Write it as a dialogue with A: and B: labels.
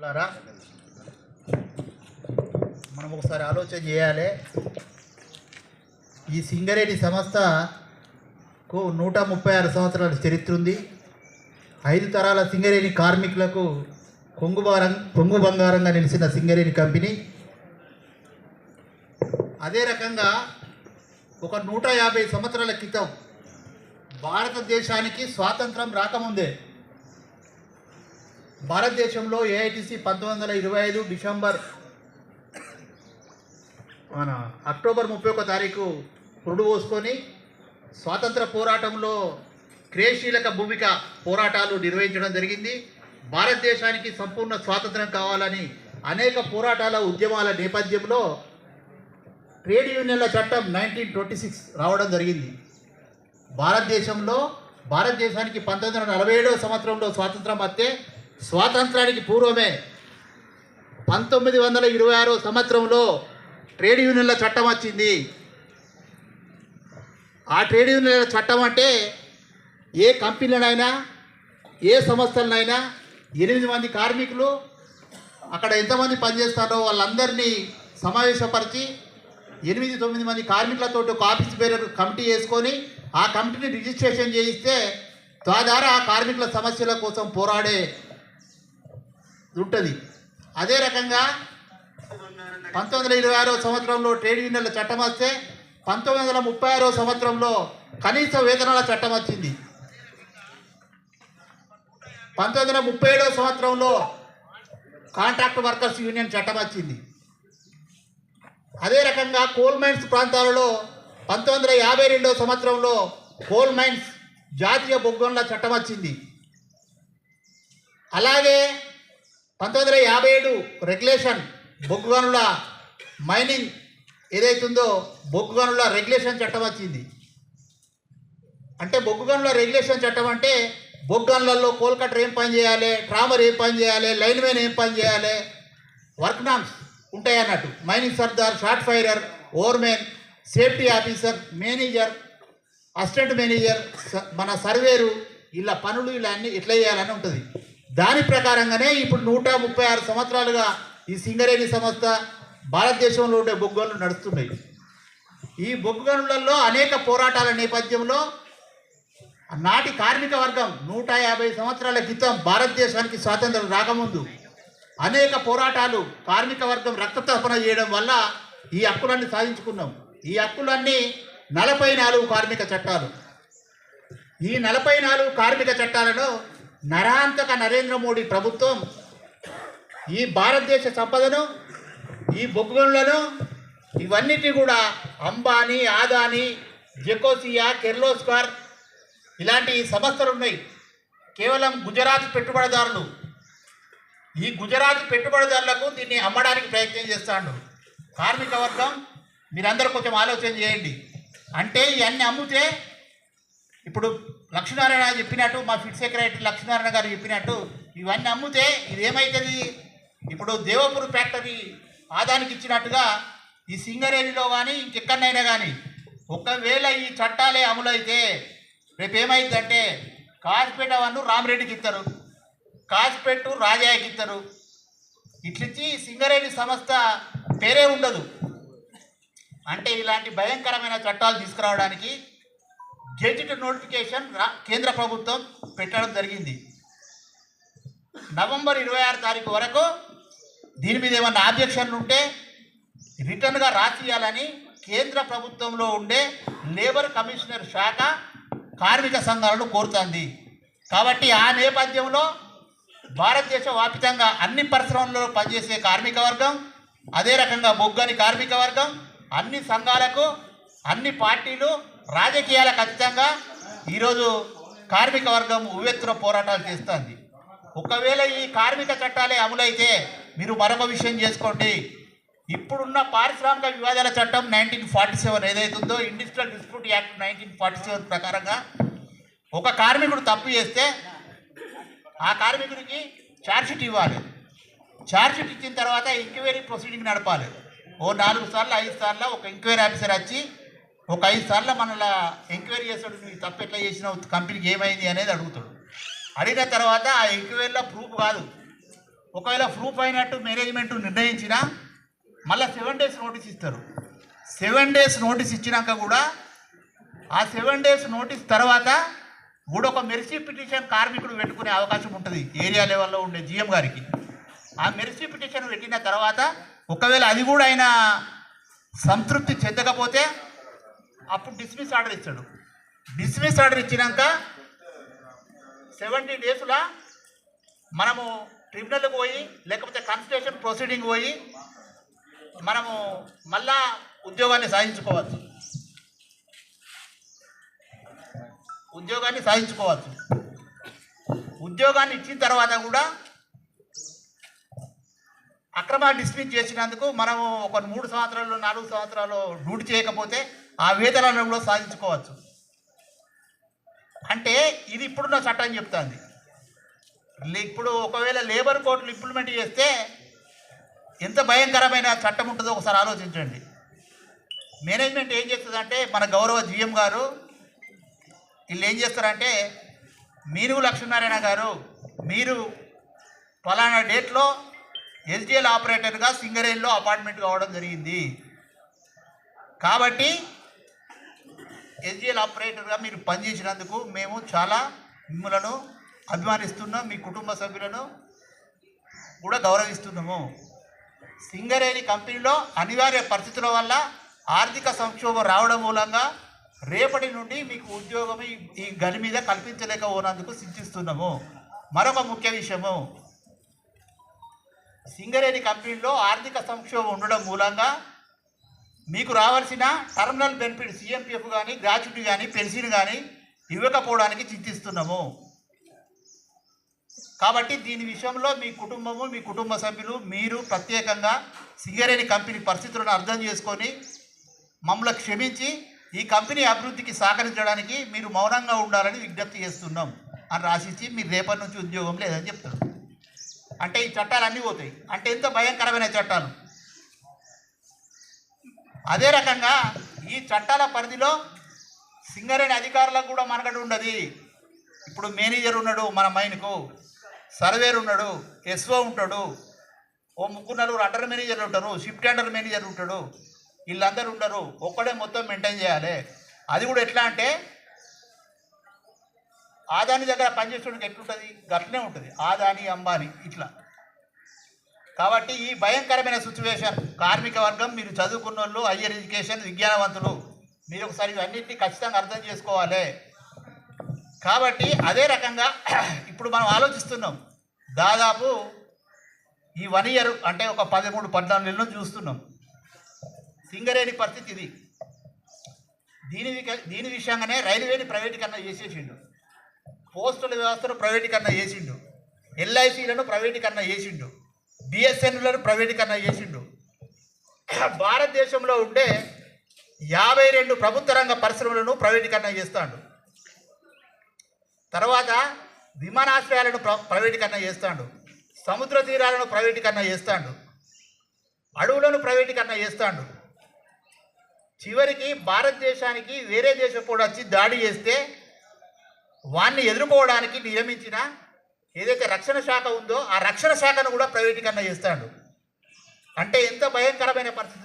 A: లారా మనం ఒకసారి ఆలోచన చేయాలి. ఈ సింగరేణి సంస్థకు నూట ముప్పై ఆరు సంవత్సరాల చరిత్ర ఉంది. ఐదు తరాల సింగరేణి కార్మికులకు కొంగు బారం కొంగు బంగారంగా నిలిచిన సింగరేణి కంపెనీ. అదే రకంగా ఒక నూట యాభై సంవత్సరాల క్రితం భారతదేశానికి స్వాతంత్రం రాకముందే భారతదేశంలో ఏఐటిసి పంతొమ్మిది వందల ఇరవై ఐదు డిసెంబర్ మన అక్టోబర్ ముప్పై ఒక తారీఖు పురుడు పోసుకొని స్వాతంత్ర పోరాటంలో క్రియాశీలక భూమిక పోరాటాలు నిర్వహించడం జరిగింది. భారతదేశానికి సంపూర్ణ స్వాతంత్రం కావాలని అనేక పోరాటాల ఉద్యమాల నేపథ్యంలో ట్రేడ్ యూనియన్ల చట్టం నైన్టీన్ ట్వంటీ సిక్స్ రావడం జరిగింది. భారతదేశంలో భారతదేశానికి పంతొమ్మిది వందల నలభై ఏడవ సంవత్సరంలో స్వాతంత్రం వస్తే స్వాతంత్రానికి పూర్వమే పంతొమ్మిది వందల ఇరవై ఆరో సంవత్సరంలో ట్రేడ్ యూనియన్ల చట్టం వచ్చింది. ఆ ట్రేడ్ యూనియన్ల చట్టం అంటే ఏ కంపెనీలనైనా ఏ సంస్థలనైనా ఎనిమిది మంది కార్మికులు అక్కడ ఎంతమంది పనిచేస్తారో వాళ్ళందరినీ సమావేశపరిచి ఎనిమిది తొమ్మిది మంది కార్మికులతో ఒక ఆఫీస్ పేరు కమిటీ వేసుకొని ఆ కమిటీని రిజిస్ట్రేషన్ చేయిస్తే తద్వారా ఆ కార్మికుల సమస్యల కోసం పోరాడే ఉంటుంది. అదే రకంగా పంతొమ్మిది వందల ఇరవై ఆరో సంవత్సరంలో ట్రేడ్ యూనియన్ల చట్టం వస్తే పంతొమ్మిది వందల ముప్పై ఆరో సంవత్సరంలో కనీస వేతనాల చట్టం వచ్చింది. పంతొమ్మిది వందల ముప్పై ఏడో సంవత్సరంలో కాంట్రాక్ట్ వర్కర్స్ యూనియన్ చట్టం వచ్చింది. అదే రకంగా కోల్ మైన్స్ ప్రాంతాలలో పంతొమ్మిది వందల యాభై రెండో సంవత్సరంలో కోల్ మైన్స్ జాతీయ బొగ్గంల చట్టం వచ్చింది. అలాగే పంతొమ్మిది వందల యాభై ఏడు రెగ్యులేషన్ బొగ్గు గనుల మైనింగ్ ఏదైతుందో బొగ్గు గనుల రెగ్యులేషన్ చట్టం వచ్చింది. అంటే బొగ్గు గనుల రెగ్యులేషన్ చట్టం అంటే బొగ్గు గనులలో కోల్కటర్ ఏం పని చేయాలి ట్రామర్ ఏం పని చేయాలి లైన్ మ్యాన్ ఏం పని చేయాలి వర్క్ నామ్స్ ఉంటాయి అన్నట్టు. Mining Sardar short firer overman safety officer manager assistant manager స- మన సర్వేరు ఇలా పనులు ఇలా అన్నీ ఇట్లా చేయాలని ఉంటుంది. దాని ప్రకారంగానే ఇప్పుడు నూట ముప్పై ఆరు సంవత్సరాలుగా ఈ సింగరేణి సంస్థ భారతదేశంలో ఉండే బొగ్గులు నడుస్తున్నాయి. ఈ బొగ్గు గనులలో అనేక పోరాటాల నేపథ్యంలో నాటి కార్మిక వర్గం నూట యాభై సంవత్సరాల క్రితం భారతదేశానికి స్వాతంత్రం రాకముందు అనేక పోరాటాలు కార్మిక వర్గం రక్తతర్పణ చేయడం వల్ల ఈ హక్కులన్నీ సాధించుకున్నాం. ఈ హక్కులన్నీ నలభై నాలుగు కార్మిక చట్టాలు. ఈ నలభై నాలుగు కార్మిక చట్టాలను నరాంతక నరేంద్ర మోడీ ప్రభుత్వం ఈ భారతదేశ సంపదను ఈ బొగ్గులను ఇవన్నిటి కూడా అంబానీ ఆదాని జెకోసియా కిర్లోస్కర్ ఇలాంటి సంస్థలు ఉన్నాయి. కేవలం గుజరాత్ పెట్టుబడిదారులు. ఈ గుజరాత్ పెట్టుబడిదారులకు దీన్ని అమ్మడానికి ప్రయత్నం చేస్తాడు. కార్మిక వర్గం మీరందరూ కొంచెం ఆలోచన చేయండి. అంటే ఇవన్నీ అమ్మితే ఇప్పుడు లక్ష్మీనారాయణ చెప్పినట్టు మా ఫిట్ సెక్రటరీ లక్ష్మీనారాయణ గారు చెప్పినట్టు ఇవన్నీ అమ్మితే ఇది ఏమవుతుంది ఇప్పుడు దేవపూర్ ఫ్యాక్టరీ ఆదానికి ఇచ్చినట్టుగా ఈ సింగరేణిలో కానీ ఇంకెక్కడైనా కానీ ఒకవేళ ఈ చట్టాలే అమలైతే రేపు ఏమైందంటే కాసిపేట వాళ్ళు రామరెడ్డికి ఇస్తారు కాజ్పేట రాజాకి ఇస్తారు ఇట్లిచ్చి సింగరేణి సంస్థ పేరే ఉండదు. అంటే ఇలాంటి భయంకరమైన చట్టాలు తీసుకురావడానికి గెజిట్ నోటిఫికేషన్ కేంద్ర ప్రభుత్వం పెట్టడం జరిగింది. నవంబర్ ఇరవై ఆరు తారీఖు వరకు దీని మీద ఏమన్నా ఆబ్జెక్షన్లు ఉంటే రిటర్న్గా రాసియాలని కేంద్ర ప్రభుత్వంలో ఉండే లేబర్ కమిషనర్ శాఖ కార్మిక సంఘాలను కోరుతుంది. కాబట్టి ఆ నేపథ్యంలో భారతదేశ వ్యాప్తంగా అన్ని పరిశ్రమలలో పనిచేసే కార్మిక వర్గం అదే రకంగా బొగ్గని కార్మిక వర్గం అన్ని సంఘాలకు అన్ని పార్టీలు రాజకీయాలకు ఖచ్చితంగా ఈరోజు కార్మిక వర్గం ఉవ్వెత్తున పోరాటాలు చేస్తుంది. ఒకవేళ ఈ కార్మిక చట్టాలే అమలైతే మీరు మరొక విషయం చేసుకోండి. ఇప్పుడున్న పారిశ్రామిక వివాదాల చట్టం నైన్టీన్ ఫార్టీ సెవెన్ ఏదైతుందో industrial dispute act nineteen forty seven ప్రకారంగా ఒక కార్మికుడు తప్పు చేస్తే ఆ కార్మికుడికి ఛార్జ్షీట్ ఇవ్వాలి. ఛార్జ్షీట్ ఇచ్చిన తర్వాత ఎంక్వైరీ ప్రొసీడింగ్ నడపాలి. ఓ నాలుగు సార్లు ఐదు సార్లు ఒక ఎంక్వైరీ ఆఫీసర్ వచ్చి ఒక ఐదు సార్లు మనలా ఎంక్వైరీ చేస్తాడు నువ్వు తప్పు ఎట్లా చేసినావు? కంపెనీకి ఏమైంది? అనేది అడుగుతాడు. అడిగిన తర్వాత ఆ ఎంక్వైరీలో ప్రూఫ్ కాదు. ఒకవేళ ప్రూఫ్ అయినట్టు మేనేజ్మెంట్ నిర్ణయించినా మళ్ళీ సెవెన్ డేస్ నోటీస్ ఇస్తారు. సెవెన్ డేస్ నోటీస్ ఇచ్చినాక కూడా ఆ సెవెన్ డేస్ నోటీస్ తర్వాత కూడా ఒక మెరిసీ పిటిషన్ కార్మికుడు పెట్టుకునే అవకాశం ఉంటుంది ఏరియా లెవెల్లో ఉండే జిఎం గారికి. ఆ మెరిసీ పిటిషన్ పెట్టిన తర్వాత ఒకవేళ అది కూడా ఆయన సంతృప్తి చెందకపోతే అప్పుడు డిస్మిస్ ఆర్డర్ ఇచ్చాడు. డిస్మిస్ ఆర్డర్ ఇచ్చినాక సెవెంటీ డేస్లో మనము ట్రిబ్యునల్కి పోయి లేకపోతే కన్స్టిట్యూషన్ ప్రొసీడింగ్ పోయి మనము మళ్ళా ఉద్యోగాన్ని సాధించుకోవచ్చు. ఉద్యోగాన్ని సాధించుకోవచ్చు. ఉద్యోగాన్ని ఇచ్చిన తర్వాత కూడా అక్రమ డిస్మిస్ చేసినందుకు మనము ఒక మూడు సంవత్సరాలు నాలుగు సంవత్సరాలు డ్యూటీ చేయకపోతే ఆ వేతనాలను కూడా సాధించుకోవచ్చు. అంటే ఇది ఇప్పుడున్న చట్టం చెప్తుంది. ఇప్పుడు ఒకవేళ లేబర్ కోర్టులు ఇంప్లిమెంట్ చేస్తే ఎంత భయంకరమైన చట్టం ఉంటుందో ఒకసారి ఆలోచించండి. మేనేజ్మెంట్ ఏం చేస్తుందంటే మన గౌరవ జిఎం గారు వీళ్ళు ఏం చేస్తారంటే మీరు లక్ష్మీనారాయణ గారు మీరు ఫలానా డేట్లో ఎస్డిఎల్ ఆపరేటర్గా సింగరేణిలో అపార్ట్మెంట్ కావడం జరిగింది. కాబట్టి ఎస్డిఎల్ ఆపరేటర్గా మీరు పనిచేసినందుకు మేము చాలా మిమ్మలను అభిమానిస్తున్నాం మీ కుటుంబ సభ్యులను కూడా గౌరవిస్తున్నాము. సింగరేణి కంపెనీలో అనివార్య పరిస్థితుల వల్ల ఆర్థిక సంక్షోభం రావడం మూలంగా రేపటి నుండి మీకు ఉద్యోగం ఈ- గని మీద కల్పించలేకపోనందుకు చింతిస్తున్నాము మరొక ముఖ్య విషయము సింగరేణి కంపెనీలో ఆర్థిక సంక్షోభం ఉండడం మూలంగా మీకు రావాల్సిన టర్మినల్ బెనిఫిట్ సిఎంపిఎఫ్ కానీ గ్రాట్యుటీ కానీ పెన్షన్ కానీ ఇవ్వకపోవడానికి చింతిస్తున్నాము కాబట్టి దీని విషయంలో మీ కుటుంబము మీ కుటుంబ సభ్యులు మీరు ప్రత్యేకంగా సింగరేణి కంపెనీ పరిస్థితులను అర్థం చేసుకొని మమ్మల్ని క్షమించి ఈ కంపెనీ అభివృద్ధికి సహకరించడానికి మీరు మౌనంగా ఉండాలని విజ్ఞప్తి చేస్తున్నాం అని రాసిచ్చి మీరు రేపటి నుంచి ఉద్యోగం లేదని చెప్తారు. అంటే ఈ చట్టాలు అన్నీ పోతాయి. అంటే ఎంత భయంకరమైన చట్టాలు. అదే రకంగా ఈ చట్టాల పరిధిలో సింగరేణి అధికారులకు కూడా మనకడు ఉండదు. ఇప్పుడు మేనేజర్ ఉన్నాడు మన మైన్కు సర్వేర్ ఉన్నాడు ఎస్ఓ ఉంటాడు ఓ ముగ్గురు నలుగురు అండర్ మేనేజర్ ఉంటారు షిఫ్ట్ అండర్ మేనేజర్ ఉంటాడు. వీళ్ళందరూ ఉండరు ఒక్కడే మొత్తం మెయింటైన్ చేయాలి. అది కూడా ఎట్లా అంటే ఆదాని దగ్గర పనిచేసేవాడికి ఎట్లుంటుంది? గట్లనే ఉంటుంది. ఆదాని అంబాని ఇట్లా. కాబట్టి ఈ భయంకరమైన సిచ్యువేషన్ కార్మిక వర్గం మీరు చదువుకున్న వాళ్ళు హయ్యర్ ఎడ్యుకేషన్ విజ్ఞానవంతులు మీరు ఒకసారి ఇవన్నింటినీ ఖచ్చితంగా అర్థం చేసుకోవాలి. కాబట్టి అదే రకంగా ఇప్పుడు మనం ఆలోచిస్తున్నాం. దాదాపు ఈ వన్ ఇయర్ అంటే ఒక పదమూడు పద్నాలుగు నెలలు చూస్తున్నాం. సింగరేణి పరిస్థితి ఇది. దీని దీని విషయంగానే రైల్వేని ప్రైవేటీకరణ చేసేసిండు. పోస్టుల వ్యవస్థను ప్రైవేటీకరణ చేసిండు. ఎల్ఐసీలను ప్రైవేటీకరణ చేసిండు. బిఎస్ఎన్లను ప్రైవేటీకరణ చేసిండు. భారతదేశంలో ఉండే యాభై రెండు ప్రభుత్వ రంగ పరిశ్రమలను ప్రైవేటీకరణ చేస్తాడు. తర్వాత విమానాశ్రయాలను ప్ర ప్రైవేటీకరణ చేస్తాడు. సముద్ర తీరాలను ప్రైవేటీకరణ చేస్తాడు. అడవులను ప్రైవేటీకరణ చేస్తాడు. చివరికి భారతదేశానికి వేరే దేశం కూడా వచ్చి దాడి చేస్తే వాన్ని ఎదుర్కోవడానికి నియమించిన ఏదైతే రక్షణ శాఖ ఉందో ఆ రక్షణ శాఖను కూడా ప్రైవేటీకరణ చేస్తాడు. అంటే ఎంత భయంకరమైన పరిస్థితులు